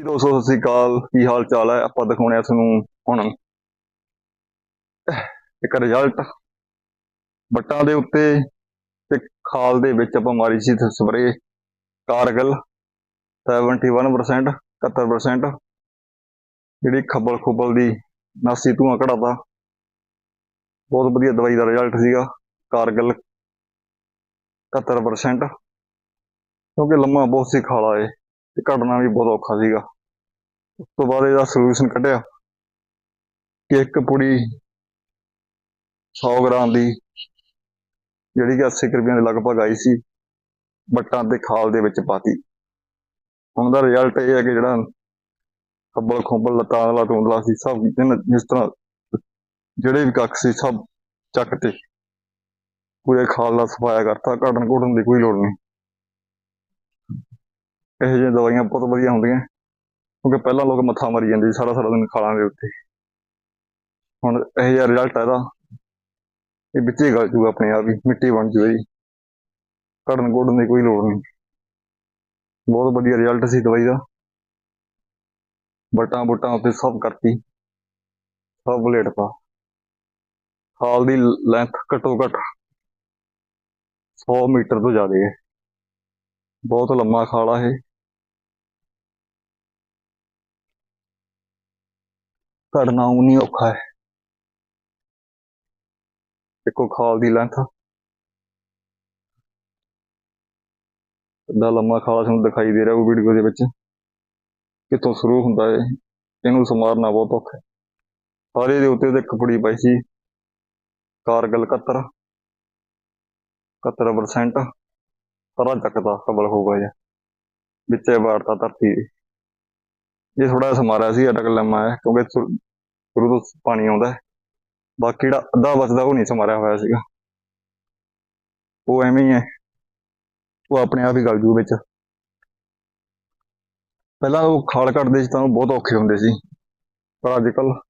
ਜੀ ਦੋਸਤੋ, ਸਤਿ ਸ੍ਰੀ ਅਕਾਲ। ਕੀ ਹਾਲ ਚਾਲ ਹੈ? ਆਪਾਂ ਦਿਖਾਉਣੇ ਆ ਤੁਹਾਨੂੰ ਹੁਣ ਇੱਕ ਰਿਜ਼ਲਟ ਬੱਟਾਂ ਦੇ ਉੱਤੇ ਤੇ ਖਾਲ ਦੇ ਵਿੱਚ ਆਪਾਂ ਮਾਰੀ ਸੀ ਸਪਰੇ ਕਾਰਗਲ 71% 71% ਜਿਹੜੀ ਖੱਬਲ ਖੁੱਬਲ ਦੀ ਨਾਸੀ ਧੂਆਂ ਕਢਾਤਾ। ਬਹੁਤ ਵਧੀਆ ਦਵਾਈ ਦਾ ਰਿਜ਼ਲਟ ਸੀਗਾ। ਕਾਰਗਲ 71% ਕਿਉਂਕਿ ਲੰਮਾ ਬਹੁਤ ਸੀ, ਖਾਲਾ ਏ ਤੇ ਕੱਢਣਾ ਵੀ ਬਹੁਤ ਔਖਾ ਸੀਗਾ। ਉਸ ਤੋਂ ਬਾਅਦ ਇਹਦਾ ਸੋਲੂਸ਼ਨ ਕੱਢਿਆ ਕਿ ਇੱਕ ਪੁੜੀ 100 ਗ੍ਰਾਮ ਦੀ, ਜਿਹੜੀ ਕਿ 80 ਕੁ ਦੇ ਲਗਭਗ ਆਈ ਸੀ, ਬੱਟਾਂ ਤੇ ਖਾਲ ਦੇ ਵਿੱਚ ਪਾਤੀ। ਹੁਣ ਦਾ ਰਿਜ਼ਲਟ ਇਹ ਹੈ ਕਿ ਜਿਹੜਾ ਖੱਬਲ ਖੁੱਬਲ ਲੱਤਾਂ ਵਾਲਾ ਧੁੰਦਲਾ ਸੀ, ਸਭ ਜਿਨ- ਜਿਸ ਤਰ੍ਹਾਂ ਜਿਹੜੇ ਵੀ ਕੱਖ ਸੀ, ਸਭ ਚੱਕ ਤੇ ਪੂਰੇ ਖਾਲ ਦਾ ਸਫਾਇਆ ਕਰਤਾ ਕੱਢਣ ਘੁੱਟਣ ਦੀ ਕੋਈ ਲੋੜ ਨਹੀਂ। ਇਹੋ ਜਿਹੀਆਂ ਦਵਾਈਆਂ ਬਹੁਤ ਵਧੀਆ ਹੁੰਦੀਆਂ। ਕਿਉਂਕਿ ਪਹਿਲਾਂ ਲੋਕ ਮੱਥਾ ਮਾਰੀ ਜਾਂਦੇ ਸੀ ਸਾਰਾ ਸਾਰਾ ਦਿਨ ਖਾਲਾਂ ਦੇ ਉੱਤੇ। ਹੁਣ ਇਹੋ ਜਿਹਾ ਰਿਜ਼ਲਟ ਹੈ ਇਹਦਾ ਇਹ ਵਿੱਚ ਹੀ ਗਲ ਜੂਗਾ ਆਪਣੇ ਆਪ ਹੀ, ਮਿੱਟੀ ਬਣ ਜੂਗੀ ਕੱਢਣ ਕੋੜਨ ਦੀ ਕੋਈ ਲੋੜ ਨਹੀਂ। ਬਹੁਤ ਵਧੀਆ ਰਿਜ਼ਲਟ ਸੀ ਦਵਾਈ ਦਾ। ਬਟਾਂ ਬੁਟਾਂ ਉੱਤੇ ਸਭ ਕਰਤੀ। ਸਭ ਬਲੇਟਤਾ ਖਾਲ ਦੀ ਲੈਂਥ ਘੱਟੋ ਘੱਟ 100 ਮੀਟਰ ਤੋਂ ਜ਼ਿਆਦਾ ਹੈ। ਬਹੁਤ ਲੰਮਾ ਖਾਲਾ ਇਹ। ਘੜਨਾ ਉਨੀ ਔਖਾ ਹੈ। ਇੱਕੋ ਖਾਲ ਦੀ ਲੈਂਥ ਦਾ ਲੰਮਾ ਖਾਲਾ ਤੁਹਾਨੂੰ ਦਿਖਾਈ ਦੇ ਰਿਹਾ ਉਹ ਵੀਡੀਓ ਦੇ ਵਿੱਚ। ਕਿੱਥੋਂ ਸ਼ੁਰੂ ਹੁੰਦਾ ਹੈ ਇਹਨੂੰ ਸਮਾਰਨਾ ਬਹੁਤ ਔਖਾ ਹੈ। ਸਾਰੇ ਦੇ ਉੱਤੇ ਉਹਦੇ ਕਪੜੀ ਪਾਈ ਸੀ। ਕਾਰਗਲ 71 71% ਸਾਰਾ ਚੱਕਦਾ ਕਬਲ ਹੋਊਗਾ ਜਾਂ ਵਿੱਚੇ ਵਾਰਤਾ ਧਰਤੀ ਜੇ ਇਹ ਥੋੜਾ ਸਮਾਰਿਆ ਸੀ ਅਟਕ ਲੰਮਾ ਹੈ ਕਿਉਂਕਿ ਸ਼ੁਰੂ ਤੋਂ ਪਾਣੀ ਆਉਂਦਾ ਹੈ। ਬਾਕੀ ਜਿਹੜਾ ਅੱਧਾ ਬਚਦਾ ਉਹ ਨਹੀਂ ਸਮਾਰਿਆ ਹੋਇਆ ਸੀਗਾ। ਉਹ ਐਵੇਂ ਹੀ ਹੈ। ਉਹ ਆਪਣੇ ਆਪ ਹੀ ਗਲ ਜੂ ਵਿੱਚ। ਪਹਿਲਾਂ ਉਹ ਖਾਲ ਕੱਢਦੇ ਸੀ ਤਾਂ ਉਹ ਬਹੁਤ ਔਖੇ ਹੁੰਦੇ ਸੀ। ਪਰ ਅੱਜ ਕੱਲ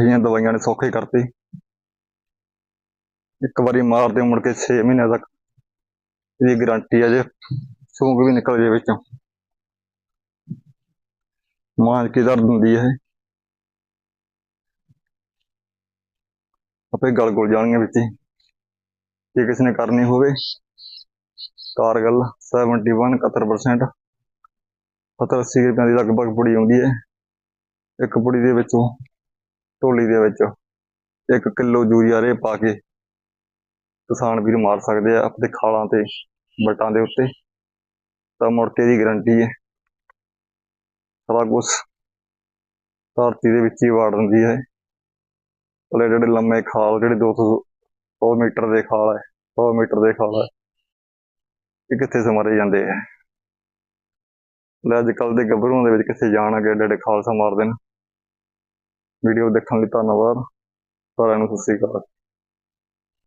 ਇਹੀਆਂ ਦਵਾਈਆਂ ਨੇ ਸੌਖੇ ਕਰਤੇ। ਇੱਕ ਵਾਰੀ ਮਾਰਦੇ ਮੁੜ ਕੇ 6 ਮਹੀਨੇ ਤੱਕ। ਇਹਦੀ ਗਾਰੰਟੀ ਹੈ ਜੇ ਸੂੰਗ ਵੀ ਨਿਕਲ ਜੇ ਵਿੱਚੋਂ। ਮਾਂ ਕੀ ਦਰਦ ਹੁੰਦੀ ਹੈ? ਆਪੇ ਗਲ ਗੁਲ ਜਾਣਗੇ ਵਿੱਚ ਜੇ ਕਿਸੇ ਨੇ ਕਰਨੀ ਹੋਵੇ, ਕਾਰਗਲ 71 71% 70 80 ਰੁਪਏ ਦੀ ਲਗਭਗ ਪੁੜੀ ਆਉਂਦੀ ਹੈ। ਇੱਕ ਪੁੜੀ ਦੇ ਵਿੱਚੋਂ, ਢੋਲੀ ਦੇ ਵਿੱਚ 1 ਕਿਲੋ ਯੂਰੀਆ ਰੇ ਪਾ ਕੇ ਕਿਸਾਨ ਵੀਰ ਮਾਰ ਸਕਦੇ ਆ, ਆਪਣੇ ਖਾਲਾਂ ਤੇ ਬਟਾਂ ਦੇ ਉੱਤੇ। ਤਾਂ ਮੁੜ ਕੇ ਦੀ ਗਾਰੰਟੀ ਹੈ। ਸਾਰਾ ਕੁਝ ਧਰਤੀ ਦੇ ਵਿੱਚ ਹੀ ਵਾੜ ਦਿੰਦੀ ਹੈ। ਭਲੇ ਜਿਹੜੇ ਲੰਮੇ ਖਾਲ, ਜਿਹੜੇ 200 100 ਮੀਟਰ ਦੇ ਖਾਲ ਹੈ 100 ਮੀਟਰ ਦੇ ਖਾਲ ਹੈ, ਇਹ ਕਿੱਥੇ ਸਮਾਰੇ ਜਾਂਦੇ ਆ ਲੈ ਅੱਜ ਕੱਲ ਦੇ ਗੱਭਰੂਆਂ ਦੇ ਵਿੱਚ ਕਿੱਥੇ ਜਾਣਗੇ ਏਡੇ ਏਡੇ ਖਾਲਸਾ ਮਾਰਦੇ ਨੇ। ਵੀਡੀਓ ਦੇਖਣ ਲਈ ਧੰਨਵਾਦ। ਸਾਰਿਆਂ ਨੂੰ ਸਤਿ ਸ਼੍ਰੀ ਅਕਾਲ।